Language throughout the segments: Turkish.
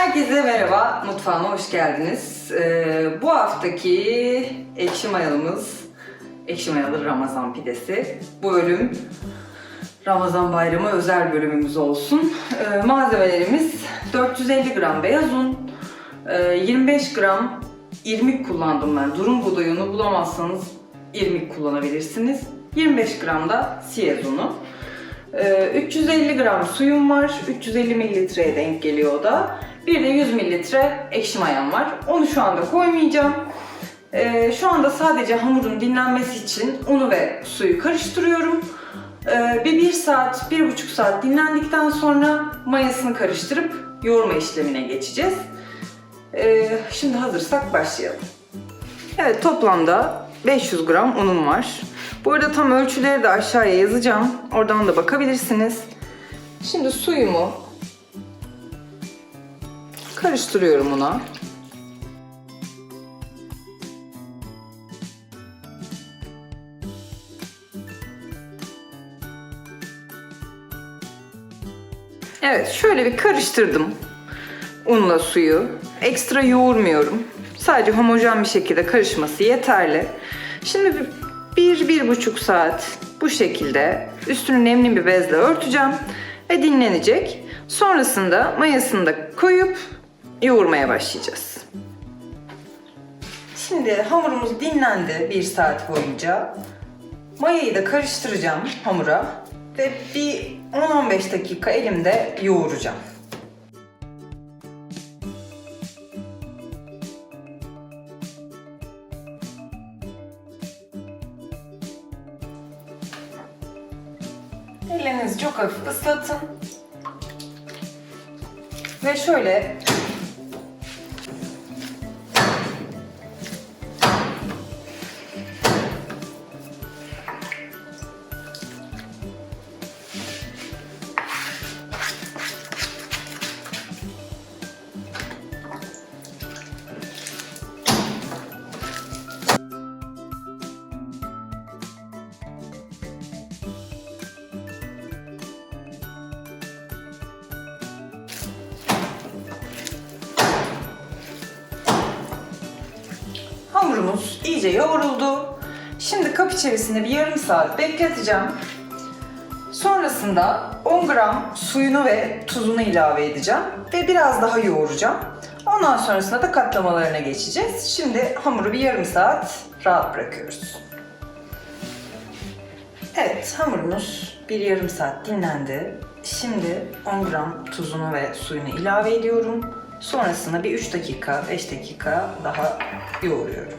Herkese merhaba, mutfağıma hoş geldiniz. Ee, bu haftaki ekşi mayalımız, ekşi mayalı Ramazan pidesi. Bu bölüm Ramazan bayramı özel bölümümüz olsun. Ee, malzemelerimiz 450 gram beyaz un, e, 25 gram irmik kullandım ben. Durum buğday unu bulamazsanız irmik kullanabilirsiniz. 25 gram da siyez unu. Ee, 350 gram suyum var. 350 mililitreye denk geliyor o da. Bir de 100 mililitre ekşi mayam var. Onu şu anda koymayacağım. Ee, şu anda sadece hamurun dinlenmesi için unu ve suyu karıştırıyorum. Ee, bir 1 saat, 1,5 saat dinlendikten sonra mayasını karıştırıp yoğurma işlemine geçeceğiz. Ee, şimdi hazırsak başlayalım. Evet toplamda 500 gram unum var. Bu arada tam ölçüleri de aşağıya yazacağım. Oradan da bakabilirsiniz. Şimdi suyumu karıştırıyorum una. Evet şöyle bir karıştırdım unla suyu. Ekstra yoğurmuyorum. Sadece homojen bir şekilde karışması yeterli. Şimdi bir, bir, buçuk saat bu şekilde üstünü nemli bir bezle örteceğim ve dinlenecek. Sonrasında mayasını da koyup yoğurmaya başlayacağız. Şimdi hamurumuz dinlendi bir saat boyunca. Mayayı da karıştıracağım hamura ve bir 10-15 dakika elimde yoğuracağım. Ellerinizi çok hafif ıslatın. Ve şöyle Hamurumuz iyice yoğruldu. Şimdi kap içerisinde bir yarım saat bekleteceğim. Sonrasında 10 gram suyunu ve tuzunu ilave edeceğim ve biraz daha yoğuracağım. Ondan sonrasında da katlamalarına geçeceğiz. Şimdi hamuru bir yarım saat rahat bırakıyoruz. Evet, hamurumuz bir yarım saat dinlendi. Şimdi 10 gram tuzunu ve suyunu ilave ediyorum. Sonrasında bir 3 dakika, 5 dakika daha yoğuruyorum.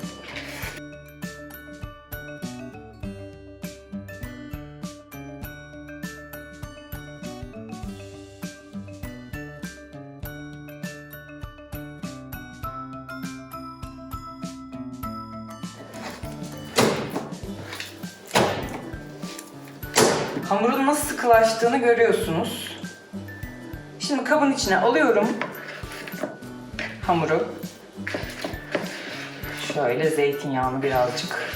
Hamurun nasıl sıkılaştığını görüyorsunuz. Şimdi kabın içine alıyorum hamuru. Şöyle zeytinyağını birazcık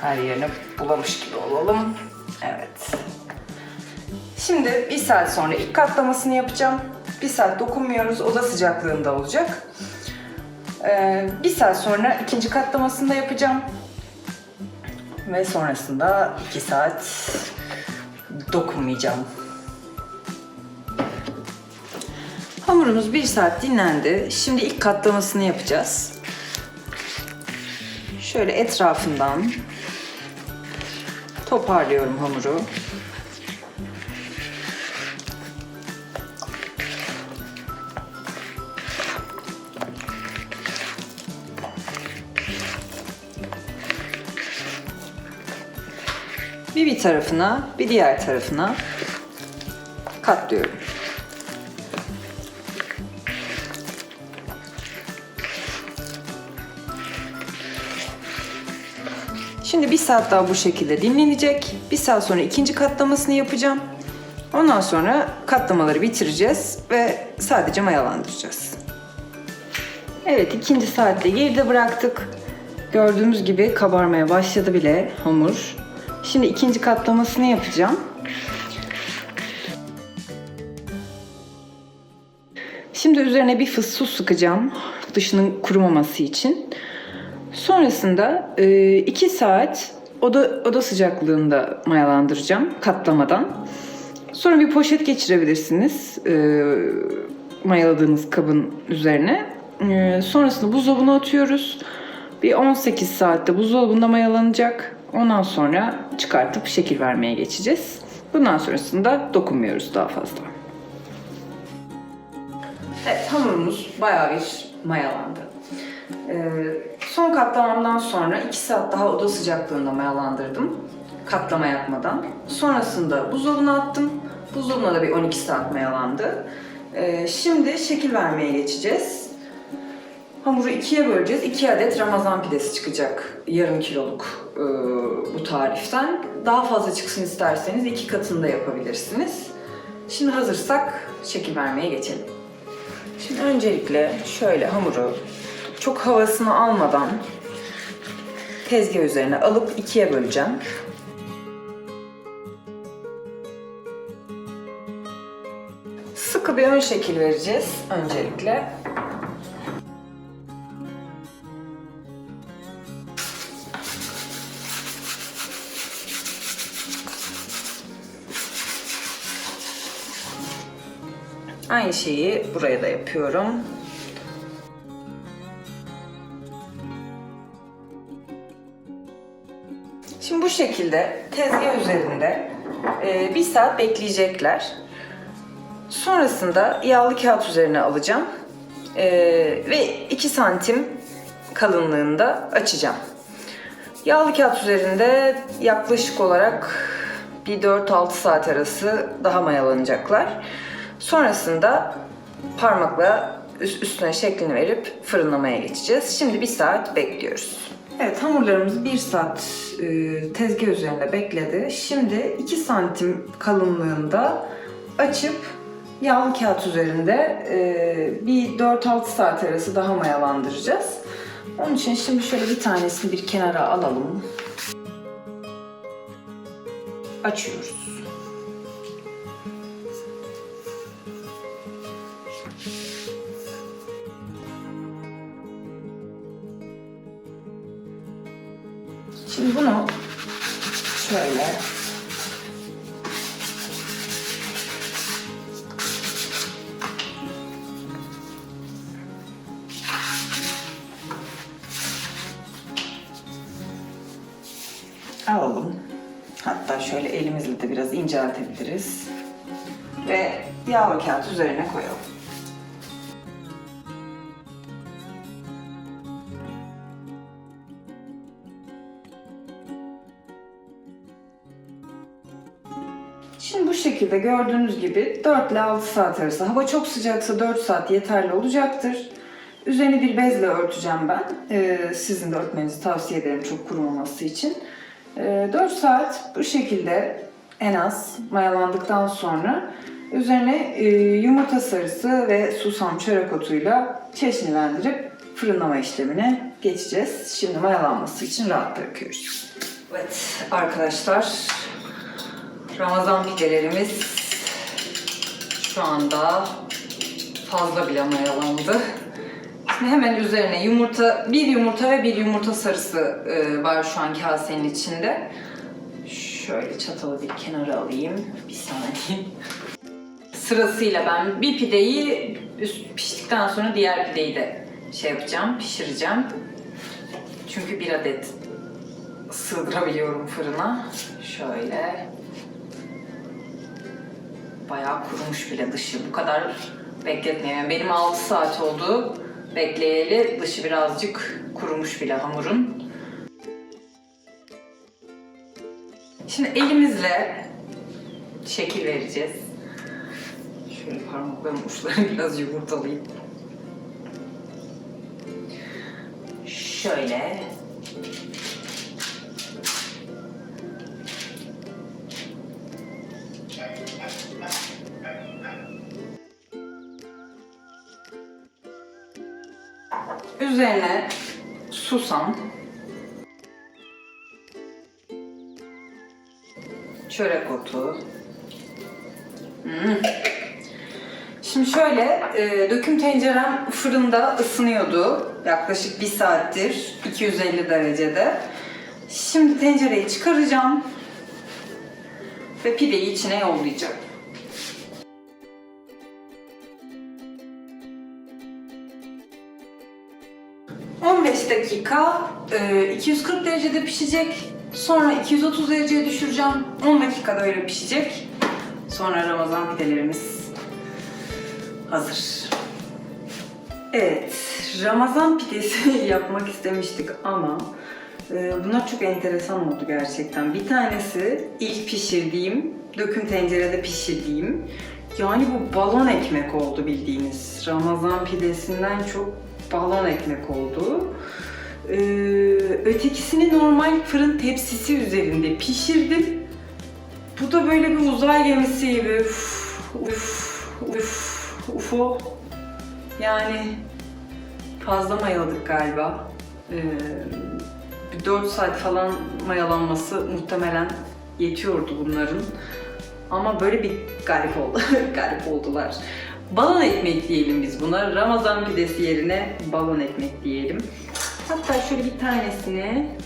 her yerine bulamış gibi olalım. Evet. Şimdi bir saat sonra ilk katlamasını yapacağım. Bir saat dokunmuyoruz. Oda sıcaklığında olacak. Ee, bir saat sonra ikinci katlamasını da yapacağım. Ve sonrasında iki saat dokunmayacağım. Hamurumuz bir saat dinlendi. Şimdi ilk katlamasını yapacağız. Şöyle etrafından toparlıyorum hamuru. Bir bir tarafına, bir diğer tarafına katlıyorum. Şimdi bir saat daha bu şekilde dinlenecek. Bir saat sonra ikinci katlamasını yapacağım. Ondan sonra katlamaları bitireceğiz ve sadece mayalandıracağız. Evet ikinci saatte geride bıraktık. Gördüğümüz gibi kabarmaya başladı bile hamur. Şimdi ikinci katlamasını yapacağım. Şimdi üzerine bir fıs su sıkacağım dışının kurumaması için. Sonrasında 2 saat oda, oda sıcaklığında mayalandıracağım katlamadan. Sonra bir poşet geçirebilirsiniz e, mayaladığınız kabın üzerine. E, sonrasında buzdolabına atıyoruz. Bir 18 saatte buzdolabında mayalanacak. Ondan sonra çıkartıp şekil vermeye geçeceğiz. Bundan sonrasında dokunmuyoruz daha fazla. Evet hamurumuz bayağı bir mayalandı. Ee, son katlamamdan sonra 2 saat daha oda sıcaklığında mayalandırdım. Katlama yapmadan. Sonrasında buzdolabına attım. Buzdolabına da bir 12 saat mayalandı. Ee, şimdi şekil vermeye geçeceğiz. Hamuru ikiye böleceğiz. 2 adet Ramazan pidesi çıkacak. Yarım kiloluk e, bu tariften. Daha fazla çıksın isterseniz iki katını da yapabilirsiniz. Şimdi hazırsak şekil vermeye geçelim. Şimdi öncelikle şöyle hamuru çok havasını almadan tezgah üzerine alıp ikiye böleceğim. Sıkı bir ön şekil vereceğiz öncelikle. Aynı şeyi buraya da yapıyorum. Şimdi bu şekilde tezgah üzerinde e, bir saat bekleyecekler. Sonrasında yağlı kağıt üzerine alacağım E, ve 2 santim kalınlığında açacağım. Yağlı kağıt üzerinde yaklaşık olarak bir 4-6 saat arası daha mayalanacaklar. Sonrasında parmakla üst- üstüne şeklini verip fırınlamaya geçeceğiz. Şimdi bir saat bekliyoruz. Evet hamurlarımız bir saat e, tezgah üzerinde bekledi. Şimdi 2 santim kalınlığında açıp yağlı kağıt üzerinde e, bir 4-6 saat arası daha mayalandıracağız. Onun için şimdi şöyle bir tanesini bir kenara alalım. Açıyoruz. Alalım. Hatta şöyle elimizle de biraz inceltebiliriz. Ve yağlı kağıt üzerine koyalım. Şimdi bu şekilde gördüğünüz gibi 4 ile 6 saat arası. Hava çok sıcaksa 4 saat yeterli olacaktır. Üzerini bir bezle örteceğim ben. Ee, sizin de örtmenizi tavsiye ederim çok kurumaması için. Ee, 4 saat bu şekilde en az mayalandıktan sonra üzerine e, yumurta sarısı ve susam çörek otuyla çeşnilendirip fırınlama işlemine geçeceğiz. Şimdi mayalanması için rahat bırakıyoruz. Evet arkadaşlar Ramazan pidelerimiz şu anda fazla bile mayalandı. Hemen üzerine yumurta, bir yumurta ve bir yumurta sarısı e, var şu an kasenin içinde. Şöyle çatalı bir kenara alayım. Bir saniye. Sırasıyla ben bir pideyi piştikten sonra diğer pideyi de şey yapacağım, pişireceğim. Çünkü bir adet sığdırabiliyorum fırına. Şöyle. Bayağı kurumuş bile dışı. Bu kadar bekletmiyorum. Yani benim 6 saat oldu bekleyeli. Dışı birazcık kurumuş bile hamurun. Şimdi elimizle şekil vereceğiz. Şöyle parmaklarımın uçlarını biraz yumurtalayayım. Şöyle Üzerine susam, çörek otu. Hmm. Şimdi şöyle, e, döküm tencerem fırında ısınıyordu. Yaklaşık bir saattir, 250 derecede. Şimdi tencereyi çıkaracağım ve pideyi içine yollayacağım. ...15 dakika e, 240 derecede pişecek. Sonra 230 dereceye düşüreceğim. 10 dakikada öyle pişecek. Sonra Ramazan pidelerimiz hazır. Evet, Ramazan pidesi yapmak istemiştik ama e, bunlar çok enteresan oldu gerçekten. Bir tanesi ilk pişirdiğim, döküm tencerede pişirdiğim. Yani bu balon ekmek oldu bildiğiniz. Ramazan pidesinden çok balon ekmek oldu. Ee, ötekisini normal fırın tepsisi üzerinde pişirdim. Bu da böyle bir uzay gemisi gibi. Uf, uf, uf, ufo. Yani fazla mayaladık galiba. Ee, bir 4 saat falan mayalanması muhtemelen yetiyordu bunların. Ama böyle bir garip oldu. garip oldular. Balon ekmek diyelim biz buna. Ramazan pidesi yerine balon ekmek diyelim. Hatta şöyle bir tanesini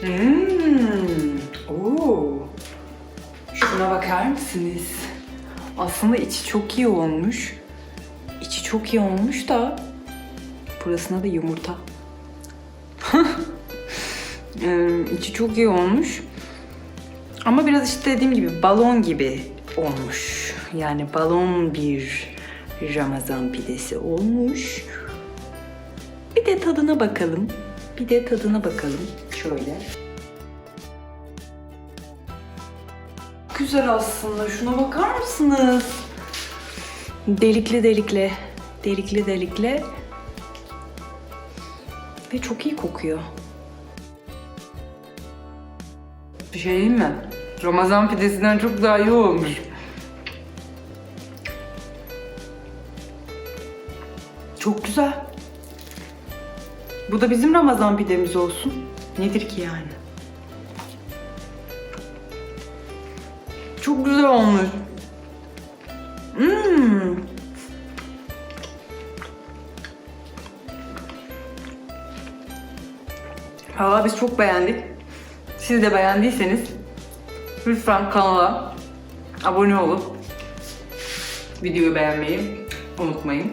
Hmm. Oo. Şuna bakar mısınız? Aslında içi çok iyi olmuş. İçi çok iyi olmuş da burasına da yumurta. Ee, içi çok iyi olmuş. Ama biraz işte dediğim gibi balon gibi olmuş. Yani balon bir Ramazan pidesi olmuş. Bir de tadına bakalım. Bir de tadına bakalım. Şöyle. Güzel aslında. Şuna bakar mısınız? Delikli delikli. Delikli delikli. Ve çok iyi kokuyor. Bir şey diyeyim mi? Ramazan pidesinden çok daha iyi olmuş. Çok güzel. Bu da bizim Ramazan pidemiz olsun. Nedir ki yani? Çok güzel olmuş. Hmm. Valla biz çok beğendik. Siz de beğendiyseniz lütfen kanala abone olup videoyu beğenmeyi unutmayın.